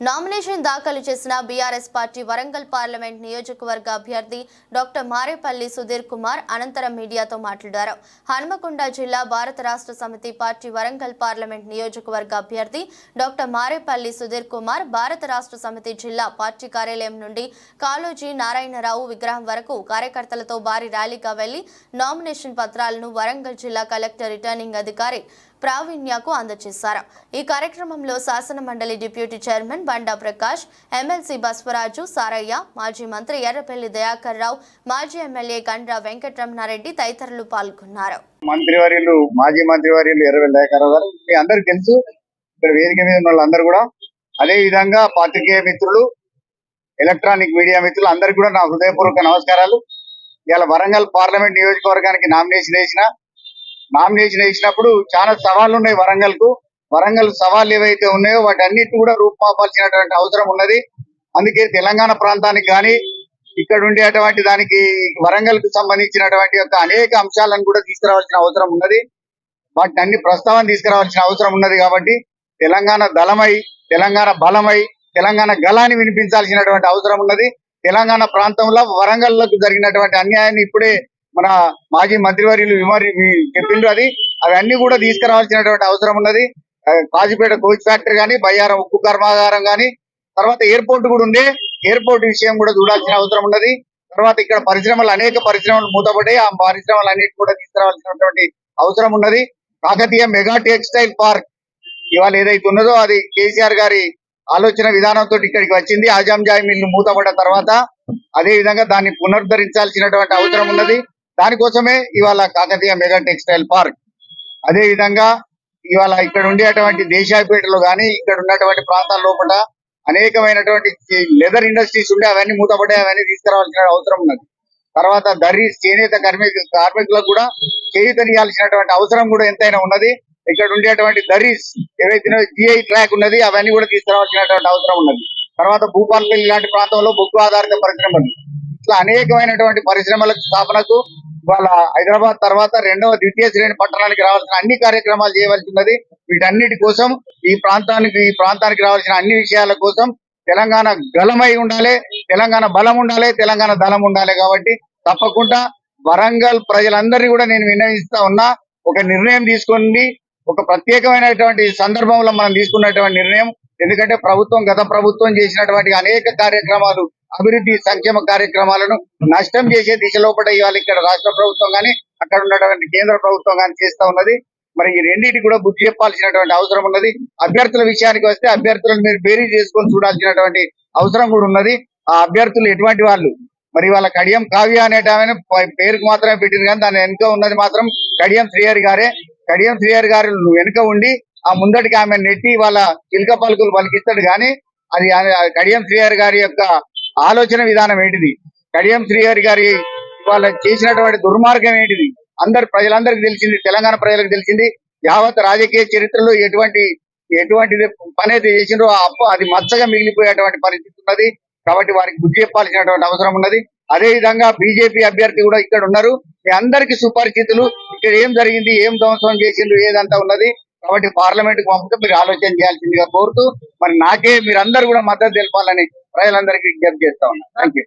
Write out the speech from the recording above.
Nomination దాఖలు చేసిన BRS party Warangal parliament నియోజకవర్గ అభ్యర్థి డాక్టర్ మారేపల్లి సుధీర్ కుమార్ అనంతరం మీడియాతో మాట్లాడారు. హన్మకొండ జిల్లా భారత రాష్ట్ర సమితి పార్టీ వరంగల్ పార్లమెంట్ నియోజకవర్గ అభ్యర్థి డాక్టర్ మారేపల్లి సుధీర్ కుమార్ భారత రాష్ట్ర సమితి జిల్లా పార్టీ కార్యాలయం నుండి కాళోజీ నారాయణరావు విగ్రహం వరకు కార్యకర్తలతో భారీ ర్యాలీగా వెళ్ళి నామినేషన్ పత్రాలను వరంగల్ జిల్లా కలెక్టర్ రిటర్నింగ్ అధికారి ప్రావీణ్యకు అందజేశారు. ఈ కార్యక్రమంలో శాసన మండలి deputy chairman Banda Prakash MLC Baswaraju Saraiah మాజీ మంత్రి ఎర్రపల్లి దయాకర్ రావు మాజీ ఎమ్మెల్యే గండ్రా వెంకటరమణారెడ్డి తదితరులు పాల్గొన్నారు. మంత్రివర్యులు మాజీ మంత్రివర్యులు ఎర్రపల్లి దయాకర్ గారు మీ అందరికి తెలుసు. ఇక్కడ వేదిక మీద ఉన్న వాళ్ళందరూ కూడా. అదే విధంగా పాత్రికేయ మిత్రులు ఎలక్ట్రానిక్ మీడియా మిత్రులు అందరికి కూడా నా హృదయపూర్వక నమస్కారాలు. ఇవాళ వరంగల్ పార్లమెంట్ నియోజకవర్గానికి నామినేషన్ వేసిన నామినేషన్ వేసినప్పుడు చాలా సవాళ్ళు ఉన్నాయి వరంగల్కు వరంగల్ సవాళ్ళు ఏవైతే ఉన్నాయో వాటి కూడా రూపుమాపాల్సినటువంటి అవసరం ఉన్నది. అందుకే తెలంగాణ ప్రాంతానికి కానీ ఇక్కడ ఉండేటువంటి దానికి వరంగల్కు సంబంధించినటువంటి యొక్క అనేక అంశాలను కూడా తీసుకురావాల్సిన అవసరం ఉన్నది. వాటిని అన్ని ప్రస్తావన తీసుకురావాల్సిన అవసరం ఉన్నది కాబట్టి తెలంగాణ దళమై తెలంగాణ బలమై తెలంగాణ గలాన్ని వినిపించాల్సినటువంటి అవసరం ఉన్నది. తెలంగాణ ప్రాంతంలో వరంగల్లకు జరిగినటువంటి అన్యాయాన్ని ఇప్పుడే మన మాజీ మంత్రివర్యులు విమరి చెప్పిండ్రు అది. అవన్నీ కూడా తీసుకురావాల్సినటువంటి అవసరం ఉన్నది. కాజీపేట కోచ్ ఫ్యాక్టరీ కానీ బయ్యారం ఉక్కు కర్మాగారం కానీ తర్వాత ఎయిర్పోర్ట్ కూడా ఉంది. ఎయిర్పోర్ట్ విషయం కూడా చూడాల్సిన అవసరం ఉన్నది. తర్వాత ఇక్కడ పరిశ్రమలు అనేక పరిశ్రమలు మూతపడ్డాయి. ఆ పరిశ్రమలు అన్నిటి కూడా తీసుకురావాల్సినటువంటి అవసరం ఉన్నది. కాకతీయ మెగా టెక్స్టైల్ పార్క్ ఇవాళ ఏదైతే ఉన్నదో అది కేసీఆర్ గారి ఆలోచన విధానంతో ఇక్కడికి వచ్చింది. ఆజాంజాయి మిల్లు మూతపడ్డ తర్వాత అదే విధంగా దాన్ని పునరుద్ధరించాల్సినటువంటి అవసరం ఉన్నది. దానికోసమే ఇవాళ కాకతీయ మెగా టెక్స్టైల్ పార్క్. అదే విధంగా ఇవాళ ఇక్కడ ఉండేటువంటి దేశాయపేటలో గానీ ఇక్కడ ఉన్నటువంటి ప్రాంతాల లోపల అనేకమైనటువంటి లెదర్ ఇండస్ట్రీస్ ఉండే అవన్నీ మూతపడ్డాయి అవన్నీ తీసుకురావాల్సిన అవసరం ఉన్నది. తర్వాత దర్రీ చేనేత కార్మిక కార్మికులకు కూడా చేయుతనియాల్సినటువంటి అవసరం కూడా ఎంతైనా ఉన్నది. ఇక్కడ ఉండేటువంటి దరీస్ ఏవైతే జిఐ ట్రాక్ ఉన్నది అవన్నీ కూడా తీసుకురావాల్సినటువంటి అవసరం ఉన్నది. తర్వాత భూపాలపల్లి లాంటి ప్రాంతంలో బొగ్గు ఆధారిత పరిశ్రమలు. ఇట్లా అనేకమైనటువంటి పరిశ్రమలకు స్థాపనకు వాళ్ళ హైదరాబాద్ తర్వాత రెండవ ద్వితీయ శ్రేణి పట్టణానికి రావాల్సిన అన్ని కార్యక్రమాలు చేయవలసి ఉన్నది వీటన్నిటి కోసం ఈ ప్రాంతానికి ఈ ప్రాంతానికి రావాల్సిన అన్ని విషయాల కోసం తెలంగాణ గలమై ఉండాలి తెలంగాణ బలం ఉండాలి తెలంగాణ దళం ఉండాలి కాబట్టి తప్పకుండా వరంగల్ ప్రజలందరినీ కూడా నేను విన్నవిస్తా ఉన్నా ఒక నిర్ణయం తీసుకోండి. ఒక ప్రత్యేకమైనటువంటి సందర్భంలో మనం తీసుకున్నటువంటి నిర్ణయం ఎందుకంటే ప్రభుత్వం గత ప్రభుత్వం చేసినటువంటి అనేక కార్యక్రమాలు అభివృద్ధి సంక్షేమ కార్యక్రమాలను నష్టం చేసే దిశలో కూడా ఇవాళ ఇక్కడ రాష్ట్ర ప్రభుత్వం కానీ అక్కడ ఉన్నటువంటి కేంద్ర ప్రభుత్వం కానీ చేస్తా ఉన్నది. మరి ఈ రెండింటి కూడా బుద్ధి చెప్పాల్సినటువంటి అవసరం ఉన్నది. అభ్యర్థుల విషయానికి వస్తే అభ్యర్థులను మీరు బేరీ చేసుకొని చూడాల్సినటువంటి అవసరం కూడా ఉన్నది. ఆ అభ్యర్థులు ఎటువంటి వాళ్ళు? మరి వాళ్ళ కడియం కావ్య అనేటామని ఆమెను పేరుకు మాత్రమే పెట్టింది కానీ దాని వెనుక ఉన్నది మాత్రం కడియం శ్రీహరి గారే. కడియం శ్రీహరి గారు వెనుక ఉండి ఆ ముందటికి ఆమె నెట్టి వాళ్ళ చిలుక పలుకులు పలికిస్తాడు కానీ అది కడియం శ్రీహరి గారి యొక్క ఆలోచన విధానం ఏంటిది? కడియం శ్రీహరి గారి వాళ్ళ చేసినటువంటి దుర్మార్గం ఏంటిది? అందరు ప్రజలందరికీ తెలిసింది తెలంగాణ ప్రజలకు తెలిసింది యావత్ రాజకీయ చరిత్రలో ఎటువంటి ఎటువంటి పని అయితే చేసిండ్రో ఆ అప్పు అది మచ్చగా మిగిలిపోయేటువంటి పరిస్థితి ఉన్నది. కాబట్టి వారికి బుద్ధి చెప్పాల్సినటువంటి అవసరం ఉన్నది. అదే విధంగా బీజేపీ అభ్యర్థి కూడా ఇక్కడ ఉన్నారు. మీ అందరికీ సుపరిచితులు. ఇక్కడ ఏం జరిగింది ఏం ధ్వంసం చేసిండ్రు ఏదంతా ఉన్నది. కాబట్టి పార్లమెంట్కు పంపితే మీరు ఆలోచన చేయాల్సిందిగా కోరుతూ మరి నాకే మీరందరూ కూడా మద్దతు తెలపాలని ప్రజలందరికీ విజ్ఞప్తి చేస్తా ఉన్నా. థ్యాంక్